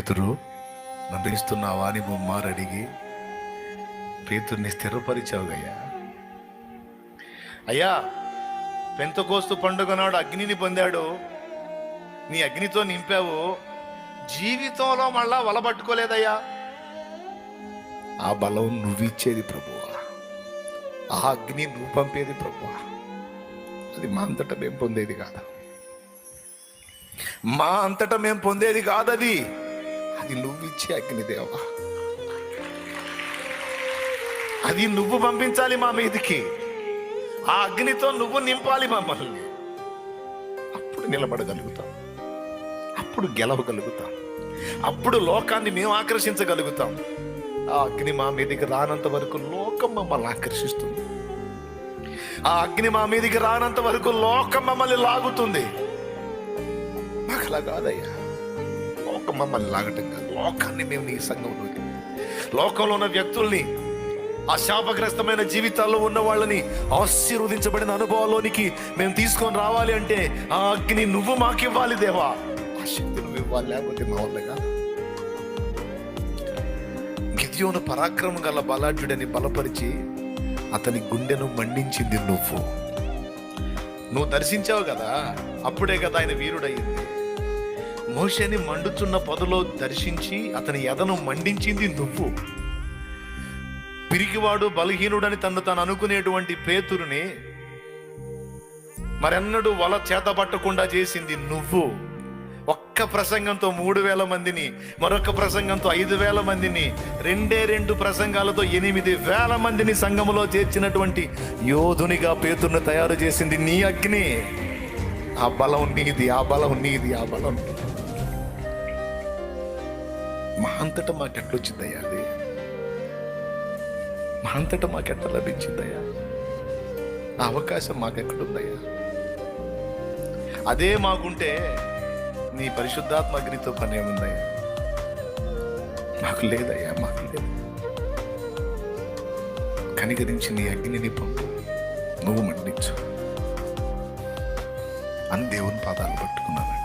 పేతురు నన్ను ఇస్తున్నావా అని బొమ్మారు అడిగి పేతుర్ని స్థిరపరిచావుగయ్యా. అయ్యా పెంతకోస్తు పండుగ నాడు అగ్నిని పొందాడు. నీ అగ్నితో నింపావు. జీవితంలో మళ్ళా వలబట్టుకోలేదయ్యా ఆ బలం నువ్విచ్చేది ప్రభువా. ఆ అగ్ని నువ్వు పంపేది ప్రభువా. అది మా అంతటా మేము పొందేది కాదు. మా అంతటా మేము పొందేది కాదది. అది అది నువ్విచ్చే అగ్నిదేవా అది నువ్వు పంపించాలి మా మీదికి. ఆ అగ్నితో నువ్వు నింపాలి మమ్మల్ని. అప్పుడు నిలబడగలుగుతాం. అప్పుడు గెలవగలుగుతాం. అప్పుడు లోకాన్ని మేము ఆకర్షించగలుగుతాం. ఆ అగ్ని మా మీదికి రానంత వరకు లోకం మమ్మల్ని ఆకర్షిస్తుంది. ఆ అగ్ని మా మీదికి రానంత వరకు లోకం మమ్మల్ని లాగుతుంది. మాకు అలా కాదయ్యా. లోకం మమ్మల్ని లాగటం కాదు. లోకాన్ని మేము నీ సంఘంలోకి లోకంలో ఉన్న వ్యక్తుల్ని ఆ శాపగ్రస్తమైన జీవితాల్లో ఉన్న వాళ్ళని ఆశీర్వదించబడిన అనుభవాల్లోనికి మేము తీసుకొని రావాలి అంటే ఆ అగ్ని నువ్వు మాకివ్వాలి దేవా. ఆ శక్తి నువ్వు ఇవ్వాలి లేకపోతే మా వల్లగా గిద్యోను పరాక్రమం గల బలాఢ్యుడని బలపరిచి అతని గుండెను మండించింది నువ్వు. నువ్వు దర్శించావు కదా? అప్పుడే కదా ఆయన వీరుడయ్యింది. మోషని మండుచున్న పొదలో దర్శించి అతని ఎదను మండించింది నువ్వు. పిరికివాడు బలహీనుడని తను తాను అనుకునేటువంటి పేతురుని మరెన్నడూ వల చేత పట్టకుండా చేసింది నువ్వు. ఒక్క ప్రసంగంతో మూడు వేల మందిని మరొక ప్రసంగంతో ఐదు వేల మందిని రెండే రెండు ప్రసంగాలతో ఎనిమిది వేల మందిని సంఘములో చేర్చినటువంటి యోధునిగా పేతుర్ని తయారు చేసింది నీ అగ్ని. ఆ బలం నీది ఆ బలం నీది ఆ బలం నీది. మా అంతటా మాకెట్లొచ్చిందయ్యా అది? మా అంతటా మాకెట్లా లభించిందయ్యా? ఆ అవకాశం మాకెక్కడుందయ్యా? అదే మాకుంటే నీ పరిశుద్ధాత్మ అగ్నితో పని ఏముందయ్యా మాకు లేదయ్యా మాకు లేదు. కనికరించి నీ అగ్నిని పంపు నువ్వు మండించు అని దేవుని పాదాలు పట్టుకున్నాను